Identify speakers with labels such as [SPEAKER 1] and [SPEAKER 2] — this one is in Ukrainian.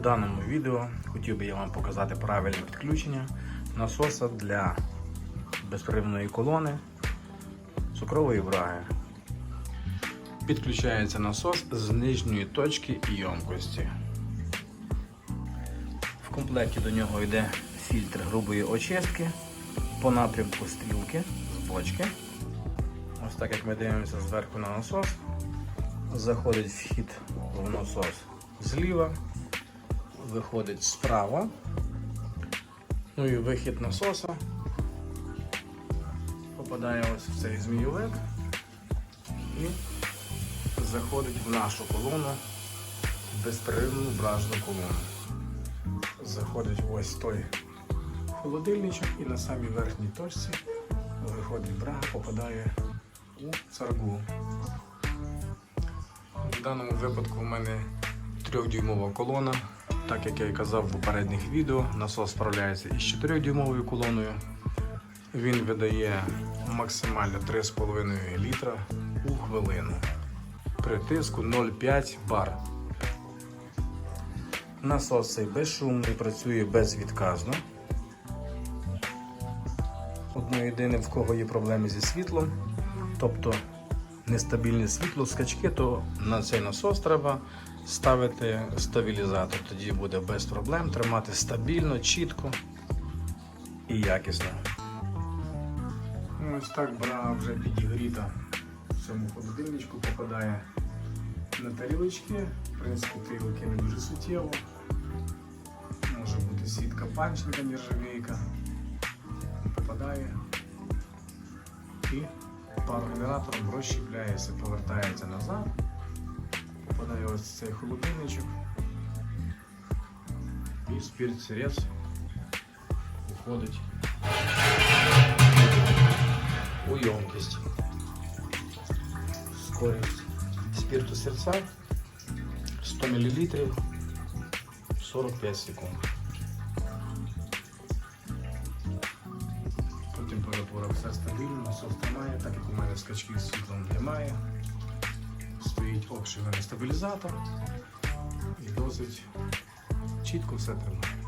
[SPEAKER 1] даному відео хотів би я вам показати правильне підключення насоса для безперервної колони цукрової браги. Підключається насос з нижньої точки ємкості. В комплекті до нього йде фільтр грубої очистки по напрямку стрілки з бочки. Ось так як ми дивимося зверху на насос, заходить вхід в насос зліва, виходить справа. Ну і вихід насоса попадає ось в цей змійовик і заходить в нашу колону, безперервну бражну колону. Заходить ось той холодильничок і на самій верхній точці виходить брага, попадає у царгу. В даному випадку у мене трьохдюймова колона. Так як я і казав в попередніх відео, насос справляється із 4-дюймовою колоною. Він видає максимально 3,5 літра у хвилину при тиску 0,5 бар. Насос цей безшумний, працює безвідказно. Одно єдине, в кого є проблеми зі світлом, тобто нестабільне світло, скачки, то на цей насос треба ставити стабілізатор. Тоді буде без проблем тримати стабільно, чітко і якісно. Ось так бра вже підігріта в цьому холодильничку попадає на тарілочки. В принципі, тарілки не дуже суттєво. Може бути сітка панченка, нержавійка. Попадає і парогенератором розщепляється, повертається назад. Попадає ось цей холодильничок. І спірт-сирець уходить у ємкість. Скорість спирту серця 100 мл 45 секунд. Все стабільно, насос тримає, так як у мене скачків з світлом немає. Стоїть обшиваний стабілізатор і досить чітко все тримає.